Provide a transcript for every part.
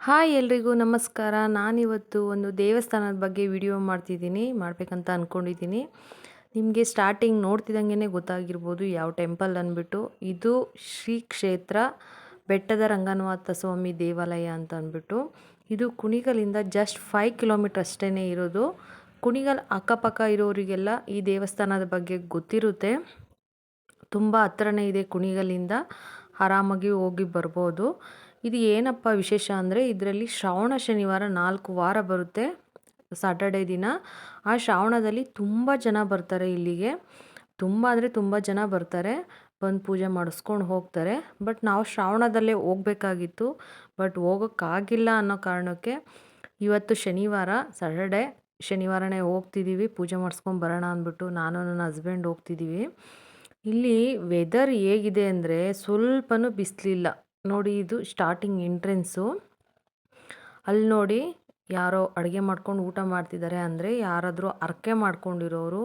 Hi ಎಲ್ರಿಗೂ ನಮಸ್ಕಾರ. ನಾನಿವತ್ತು ಒಂದು ದೇವಸ್ಥಾನದ ಬಗ್ಗೆ ವಿಡಿಯೋ ಮಾಡ್ತಿದ್ದೀನಿ, ಮಾಡಬೇಕಂತ ಅಂದ್ಕೊಂಡಿದ್ದೀನಿ ನಿಮಗೆ ಸ್ಟಾರ್ಟಿಂಗ್ ನೋಡ್ತಿದ್ದಂಗೆ ಗೊತ್ತಾಗಿರ್ಬೋದು, ಯಾವ ಟೆಂಪಲ್ ಅಂದ್ಬಿಟ್ಟು ಇದು ಶ್ರೀ ಕ್ಷೇತ್ರ ಬೆಟ್ಟದ ರಂಗನಾಥ ಸ್ವಾಮಿ ದೇವಾಲಯ ಅಂತ ಅಂದ್ಬಿಟ್ಟು ಇದು ಕುಣಿಗಲಿಂದ ಜಸ್ಟ್ ಫೈವ್ ಕಿಲೋಮೀಟರ್ ಅಷ್ಟೇ ಇರೋದು. ಕುಣಿಗಲ್ ಅಕ್ಕಪಕ್ಕ ಇರೋರಿಗೆಲ್ಲ ಈ ದೇವಸ್ಥಾನದ ಬಗ್ಗೆ ಗೊತ್ತಿರುತ್ತೆ. ತುಂಬ ಹತ್ರನೇ ಇದೆ ಕುಣಿಗಲಿಂದ. ಆರಾಮಾಗಿ ಹೋಗಿ ಬರ್ಬೋದು. ಇದು ಏನಪ್ಪ ವಿಶೇಷ ಅಂದರೆ ಇದರಲ್ಲಿ ಶ್ರಾವಣ ಶನಿವಾರ ನಾಲ್ಕು ವಾರ ಬರುತ್ತೆ ಸಾಟರ್ಡೇ ದಿನ. ಆ ಶ್ರಾವಣದಲ್ಲಿ ತುಂಬ ಜನ ಬರ್ತಾರೆ ಇಲ್ಲಿಗೆ. ತುಂಬ ಅಂದರೆ ತುಂಬ ಜನ ಬರ್ತಾರೆ, ಬಂದು ಪೂಜೆ ಮಾಡಿಸ್ಕೊಂಡು ಹೋಗ್ತಾರೆ. ಬಟ್ ನಾವು ಶ್ರಾವಣದಲ್ಲೇ ಹೋಗಬೇಕಾಗಿತ್ತು. ಬಟ್ ಹೋಗೋಕ್ಕಾಗಿಲ್ಲ ಅನ್ನೋ ಕಾರಣಕ್ಕೆ ಇವತ್ತು ಶನಿವಾರ ಸಾಟರ್ಡೆ ಶನಿವಾರನೇ ಹೋಗ್ತಿದ್ದೀವಿ ಪೂಜೆ ಮಾಡಿಸ್ಕೊಂಡು ಬರೋಣ ಅಂದ್ಬಿಟ್ಟು ನಾನು ನನ್ನ ಹಸ್ಬೆಂಡ್ ಹೋಗ್ತಿದ್ದೀವಿ ಇಲ್ಲಿ ವೆದರ್ ಹೇಗಿದೆ ಅಂದರೆ ಸ್ವಲ್ಪನೂ ಬಿಸಿಲಿಲ್ಲ. ನೋಡಿ ಇದು ಸ್ಟಾರ್ಟಿಂಗ್ ಎಂಟ್ರೆನ್ಸು ಅಲ್ಲಿ ನೋಡಿ ಯಾರೋ ಅಡುಗೆ ಮಾಡ್ಕೊಂಡು ಊಟ ಮಾಡ್ತಿದ್ದಾರೆ ಅಂದರೆ ಯಾರಾದರೂ ಅರ್ಕೆ ಮಾಡ್ಕೊಂಡಿರೋರು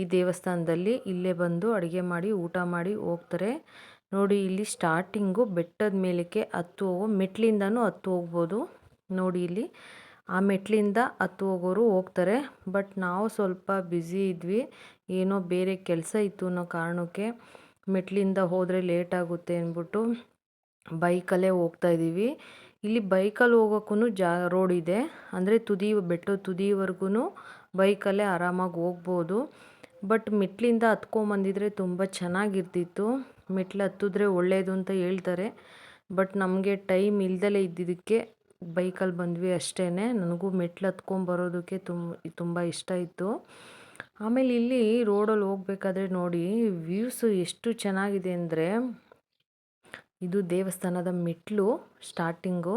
ಈ ದೇವಸ್ಥಾನದಲ್ಲಿ ಇಲ್ಲೇ ಬಂದು ಅಡುಗೆ ಮಾಡಿ ಊಟ ಮಾಡಿ ಹೋಗ್ತಾರೆ. ನೋಡಿ ಇಲ್ಲಿ ಸ್ಟಾರ್ಟಿಂಗು ಬೆಟ್ಟದ ಮೇಲಕ್ಕೆ ಹತ್ತು ಹೋಗೋ ಮೆಟ್ಲಿಂದನೂ ಹತ್ತು ಹೋಗ್ಬೋದು. ನೋಡಿ ಇಲ್ಲಿ ಆ ಮೆಟ್ಲಿಂದ ಹತ್ತು ಹೋಗೋರು ಹೋಗ್ತಾರೆ. ಬಟ್ ನಾವು ಸ್ವಲ್ಪ ಬ್ಯುಸಿ ಇದ್ವಿ. ಏನೋ ಬೇರೆ ಕೆಲಸ ಇತ್ತು ಅನ್ನೋ ಕಾರಣಕ್ಕೆ ಮೆಟ್ಲಿಂದ ಹೋದರೆ ಲೇಟ್ ಆಗುತ್ತೆ ಅಂದ್ಬಿಟ್ಟು ಬೈಕಲ್ಲೇ ಹೋಗ್ತಾ ಇದ್ದೀವಿ. ಇಲ್ಲಿ ಬೈಕಲ್ಲಿ ಹೋಗೋಕ್ಕೂ ಜಾ ರೋಡ್ ಇದೆ. ಅಂದರೆ ತುದಿ ಬೆಟ್ಟದ ತುದಿವರೆಗೂ ಬೈಕಲ್ಲೇ ಆರಾಮಾಗಿ ಹೋಗ್ಬೋದು. ಬಟ್ ಮೆಟ್ಲಿಂದ ಹತ್ಕೊಂಬಂದಿದ್ರೆ ತುಂಬ ಚೆನ್ನಾಗಿರ್ತಿತ್ತು. ಮೆಟ್ಲು ಹತ್ತಿದ್ರೆ ಒಳ್ಳೆಯದು ಅಂತ ಹೇಳ್ತಾರೆ. ಬಟ್ ನಮಗೆ ಟೈಮ್ ಇಲ್ದಲೇ ಇದ್ದಿದ್ದಕ್ಕೆ ಬೈಕಲ್ಲಿ ಬಂದ್ವಿ ಅಷ್ಟೇ ನನಗೂ ಮೆಟ್ಲು ಹತ್ಕೊಂಬರೋದಕ್ಕೆ ತುಂಬ ತುಂಬ ಇಷ್ಟ ಇತ್ತು. ಆಮೇಲೆ ಇಲ್ಲಿ ರೋಡಲ್ಲಿ ಹೋಗ್ಬೇಕಾದ್ರೆ ನೋಡಿ ವ್ಯೂಸು ಎಷ್ಟು ಚೆನ್ನಾಗಿದೆ ಅಂದರೆ ಇದು ದೇವಸ್ಥಾನದ ಮೆಟ್ಲು ಸ್ಟಾರ್ಟಿಂಗು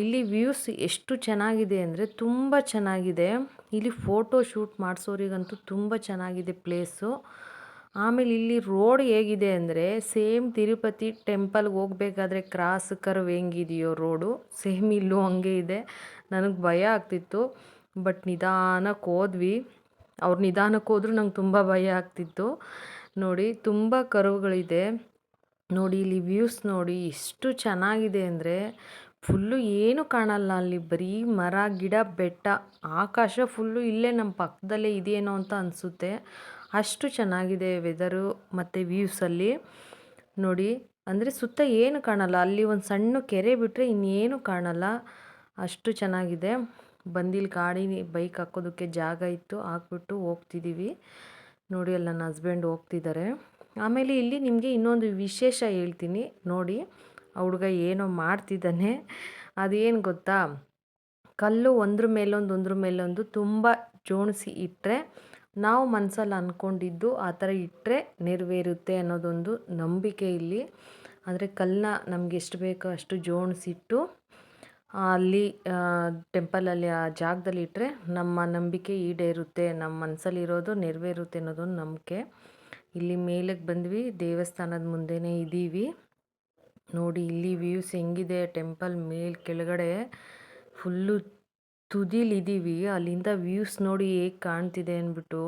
ಇಲ್ಲಿ ವ್ಯೂಸ್ ಎಷ್ಟು ಚೆನ್ನಾಗಿದೆ ಅಂದರೆ ತುಂಬ ಚೆನ್ನಾಗಿದೆ. ಇಲ್ಲಿ ಫೋಟೋ ಶೂಟ್ ಮಾಡಿಸೋರಿಗಂತೂ ತುಂಬ ಚೆನ್ನಾಗಿದೆ ಪ್ಲೇಸು ಆಮೇಲೆ ಇಲ್ಲಿ ರೋಡ್ ಹೇಗಿದೆ ಅಂದರೆ ಸೇಮ್ ತಿರುಪತಿ ಟೆಂಪಲ್ಗೆ ಹೋಗಬೇಕಾದ್ರೆ ಕ್ರಾಸ್ ಕರ್ವ್ ಹೆಂಗಿದೆಯೋ ರೋಡು ಸೇಮ್ ಇಲ್ಲೂ ಹಂಗೆ ಇದೆ. ನನಗೆ ಭಯ ಆಗ್ತಿತ್ತು ಬಟ್ ನಿಧಾನಕ್ಕೆ ಹೋದ್ವಿ. ಅವ್ರು ನಿಧಾನಕ್ಕೆ ಹೋದ್ರೂ ನಂಗೆ ತುಂಬ ಭಯ ಆಗ್ತಿತ್ತು. ನೋಡಿ, ತುಂಬ ಕರುವುಗಳಿದೆ ನೋಡಿ, ಇಲ್ಲಿ ವ್ಯೂಸ್ ನೋಡಿ ಎಷ್ಟು ಚೆನ್ನಾಗಿದೆ ಅಂದರೆ ಫುಲ್ಲು ಏನು ಕಾಣಲ್ಲ ಅಲ್ಲಿ. ಬರೀ ಮರ, ಗಿಡ, ಬೆಟ್ಟ, ಆಕಾಶ ಫುಲ್ಲು ಇಲ್ಲೇ ನಮ್ಮ ಪಕ್ಕದಲ್ಲೇ ಇದೆಯೇನೋ ಅಂತ ಅನಿಸುತ್ತೆ. ಅಷ್ಟು ಚೆನ್ನಾಗಿದೆ ವೆದರು ಮತ್ತು ವ್ಯೂಸಲ್ಲಿ ನೋಡಿ, ಅಂದರೆ ಸುತ್ತ ಏನು ಕಾಣಲ್ಲ. ಅಲ್ಲಿ ಒಂದು ಸಣ್ಣ ಕೆರೆ ಬಿಟ್ಟರೆ ಇನ್ನೇನು ಕಾಣಲ್ಲ. ಅಷ್ಟು ಚೆನ್ನಾಗಿದೆ. ಬಂದಿಲ್ಲಿ ಗಾಡಿ ಬೈಕ್ ಹಾಕೋದಕ್ಕೆ ಜಾಗ ಇತ್ತು. ಹಾಕ್ಬಿಟ್ಟು ಹೋಗ್ತಿದ್ದೀವಿ ನೋಡಿ, ಅಲ್ಲಿ ನನ್ನ ಹಸ್ಬೆಂಡ್ ಹೋಗ್ತಿದ್ದಾರೆ. ಆಮೇಲೆ ಇಲ್ಲಿ ನಿಮಗೆ ಇನ್ನೊಂದು ವಿಶೇಷ ಹೇಳ್ತೀನಿ. ನೋಡಿ, ಆ ಹುಡುಗ ಏನೋ ಮಾಡ್ತಿದ್ದಾನೆ. ಅದೇನು ಗೊತ್ತಾ? ಕಲ್ಲು ಒಂದ್ರ ಮೇಲೊಂದು ಒಂದ್ರ ಮೇಲೊಂದು ತುಂಬ ಜೋಣಿಸಿ ಇಟ್ಟರೆ ನಾವು ಮನಸ್ಸಲ್ಲಿ ಅಂದ್ಕೊಂಡಿದ್ದು ಆ ಥರ ಇಟ್ಟರೆ ನೆರವೇರುತ್ತೆ ಅನ್ನೋದೊಂದು ನಂಬಿಕೆ ಇಲ್ಲಿ. ಆದರೆ ಕಲ್ಲನ್ನ ನಮ್ಗೆ ಎಷ್ಟು ಬೇಕೋ ಅಷ್ಟು ಜೋಡಿಸಿಟ್ಟು ಅಲ್ಲಿ ಟೆಂಪಲಲ್ಲಿ ಆ ಜಾಗದಲ್ಲಿ ಇಟ್ಟರೆ ನಮ್ಮ ನಂಬಿಕೆ ಈಡೇರುತ್ತೆ, ನಮ್ಮ ಮನಸ್ಸಲ್ಲಿರೋದು ನೆರವೇರುತ್ತೆ ಅನ್ನೋದೊಂದು ನಂಬಿಕೆ. ಇಲ್ಲಿ ಮೇಲಕ್ಕೆ ಬಂದ್ವಿ, ದೇವಸ್ಥಾನದ ಮುಂದೆನೇ ಇದ್ದೀವಿ ನೋಡಿ, ಇಲ್ಲಿ ವ್ಯೂಸ್ ಹೆಂಗಿದೆ ಟೆಂಪಲ್ ಮೇಲೆ ಕೆಳಗಡೆ ಫುಲ್ಲು ತುದಿಲಿದ್ದೀವಿ ಅಲ್ಲಿಂದ ವ್ಯೂಸ್ ನೋಡಿ ಹೇಗೆ ಕಾಣ್ತಿದೆ ಅಂದ್ಬಿಟ್ಟು,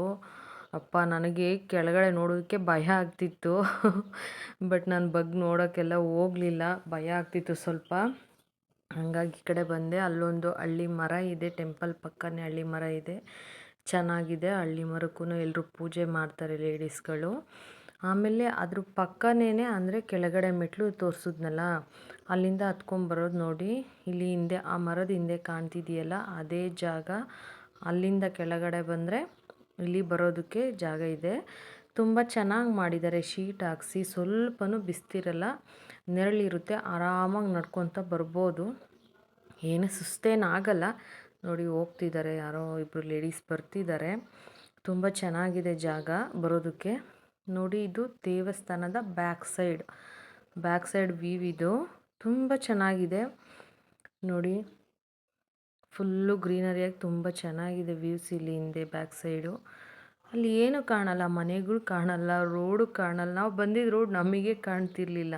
ಅಪ್ಪ, ನನಗೆ ಕೆಳಗಡೆ ನೋಡೋದಕ್ಕೆ ಭಯ ಆಗ್ತಿತ್ತು. ಬಟ್ ನಾನು ಬಗ್ ನೋಡೋಕ್ಕೆಲ್ಲ ಹೋಗಲಿಲ್ಲ, ಭಯ ಆಗ್ತಿತ್ತು ಸ್ವಲ್ಪ. ಹಾಗಾಗಿ ಈ ಕಡೆ ಬಂದೆ. ಅಲ್ಲೊಂದು ಹಳ್ಳಿ ಮರ ಇದೆ. ಟೆಂಪಲ್ ಪಕ್ಕನೇ ಹಳ್ಳಿ ಮರ ಇದೆ. ಚೆನ್ನಾಗಿದೆ ಹಳ್ಳಿ ಮರಕ್ಕೂ ಎಲ್ಲರೂ ಪೂಜೆ ಮಾಡ್ತಾರೆ ಲೇಡೀಸ್ಗಳು. ಆಮೇಲೆ ಅದ್ರ ಪಕ್ಕನೇ ಅಂದರೆ ಕೆಳಗಡೆ ಮೆಟ್ಲು ತೋರಿಸಿದ್ನಲ್ಲ, ಅಲ್ಲಿಂದ ಹತ್ಕೊಂಬರೋದು ನೋಡಿ. ಇಲ್ಲಿ ಹಿಂದೆ ಆ ಮರದ ಹಿಂದೆ ಕಾಣ್ತಿದೆಯಲ್ಲ, ಅದೇ ಜಾಗ. ಅಲ್ಲಿಂದ ಕೆಳಗಡೆ ಬಂದರೆ ಇಲ್ಲಿ ಬರೋದಕ್ಕೆ ಜಾಗ ಇದೆ. ತುಂಬ ಚೆನ್ನಾಗಿ ಮಾಡಿದ್ದಾರೆ. ಶೀಟ್ ಹಾಕ್ಸಿ ಸ್ವಲ್ಪನೂ ಬಿಸ್ತಿರಲ್ಲ, ನೆರಳಿರುತ್ತೆ, ಆರಾಮಾಗಿ ನಡ್ಕೊತ ಬರ್ಬೋದು. ಏನು ಸುಸ್ತೇನಾಗಲ್ಲ. ನೋಡಿ, ಹೋಗ್ತಿದ್ದಾರೆ ಯಾರೋ ಇಬ್ಬರು ಲೇಡೀಸ್ ಬರ್ತಿದ್ದಾರೆ. ತುಂಬ ಚೆನ್ನಾಗಿದೆ ಜಾಗ ಬರೋದಕ್ಕೆ. ನೋಡಿ, ಇದು ದೇವಸ್ಥಾನದ back side back side view ಇದು. ತುಂಬ ಚೆನ್ನಾಗಿದೆ. ನೋಡಿ ಫುಲ್ಲು ಗ್ರೀನರಿಯಾಗಿ ತುಂಬ ಚೆನ್ನಾಗಿದೆ ವ್ಯೂಸ್ ಇಲ್ಲಿ ಹಿಂದೆ ಬ್ಯಾಕ್ ಸೈಡು ಅಲ್ಲಿ ಏನು ಕಾಣಲ್ಲ, ಮನೆಗಳು ಕಾಣಲ್ಲ, ರೋಡು ಕಾಣಲ್ಲ. ನಾವು ಬಂದಿದ್ದ ರೋಡ್ ನಮಗೆ ಕಾಣ್ತಿರ್ಲಿಲ್ಲ.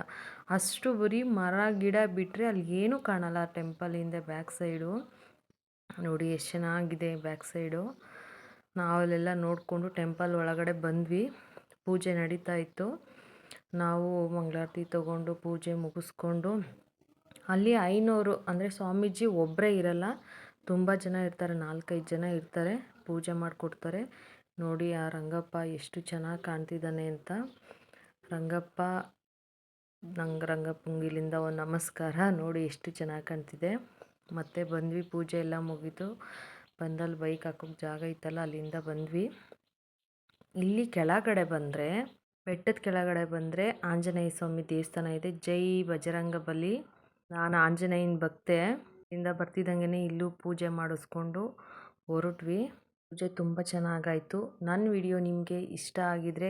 ಅಷ್ಟು ಬರೀ ಮರ, ಗಿಡ ಬಿಟ್ಟರೆ ಅಲ್ಲಿ ಏನೂ ಕಾಣಲ್ಲ ಟೆಂಪಲ್ ಹಿಂದೆ ಬ್ಯಾಕ್ ಸೈಡು ನೋಡಿ ಎಷ್ಟು ಚೆನ್ನಾಗಿದೆ ಬ್ಯಾಕ್ ಸೈಡು ನಾವಲ್ಲೆಲ್ಲ ನೋಡಿಕೊಂಡು ಟೆಂಪಲ್ ಒಳಗಡೆ ಬಂದ್ವಿ. ಪೂಜೆ ನಡೀತಾ ಇತ್ತು. ನಾವು ಮಂಗಳಾರತಿ ತಗೊಂಡು ಪೂಜೆ ಮುಗಿಸ್ಕೊಂಡು ಅಲ್ಲಿ ಐನೂರು ಅಂದರೆ ಸ್ವಾಮೀಜಿ ಒಬ್ಬರೇ ಇರಲ್ಲ. ತುಂಬ ಜನ ಇರ್ತಾರೆ, ನಾಲ್ಕೈದು ಜನ ಇರ್ತಾರೆ, ಪೂಜೆ ಮಾಡಿಕೊಡ್ತಾರೆ. ನೋಡಿ ಆ ರಂಗಪ್ಪ ಎಷ್ಟು ಚೆನ್ನಾಗಿ ಕಾಣ್ತಿದ್ದಾನೆ ಅಂತ. ರಂಗಪ್ಪ, ನಂಗೆ ರಂಗಪ್ಪಂಗಿಲಿಂದ ಒಂದು ನಮಸ್ಕಾರ. ನೋಡಿ ಎಷ್ಟು ಚೆನ್ನಾಗಿ ಕಾಣ್ತಿದೆ. ಮತ್ತೆ ಬಂದ್ವಿ, ಪೂಜೆ ಎಲ್ಲ ಮುಗೀತು. ಬಂದಲ್ಲಿ ಬೈಕ್ ಹಾಕೋಕ್ಕೆ ಜಾಗ ಇತ್ತಲ್ಲ, ಅಲ್ಲಿಂದ ಬಂದ್ವಿ. ಇಲ್ಲಿ ಕೆಳಗಡೆ ಬಂದರೆ, ಬೆಟ್ಟದ ಕೆಳಗಡೆ ಬಂದರೆ ಆಂಜನೇಯ ಸ್ವಾಮಿ ದೇವಸ್ಥಾನ ಇದೆ. ಜೈ ಬಜರಂಗ ಬಲಿ. ನಾನು ಆಂಜನೇಯನ ಭಕ್ತೆ. ಇಂದ ಬರ್ತಿದ್ದಂಗೆ ಇಲ್ಲೂ ಪೂಜೆ ಮಾಡಿಸ್ಕೊಂಡು ಹೊರಟ್ವಿ. ಪೂಜೆ ತುಂಬ ಚೆನ್ನಾಗಾಯಿತು. ನನ್ನ ವಿಡಿಯೋ ನಿಮಗೆ ಇಷ್ಟ ಆಗಿದ್ರೆ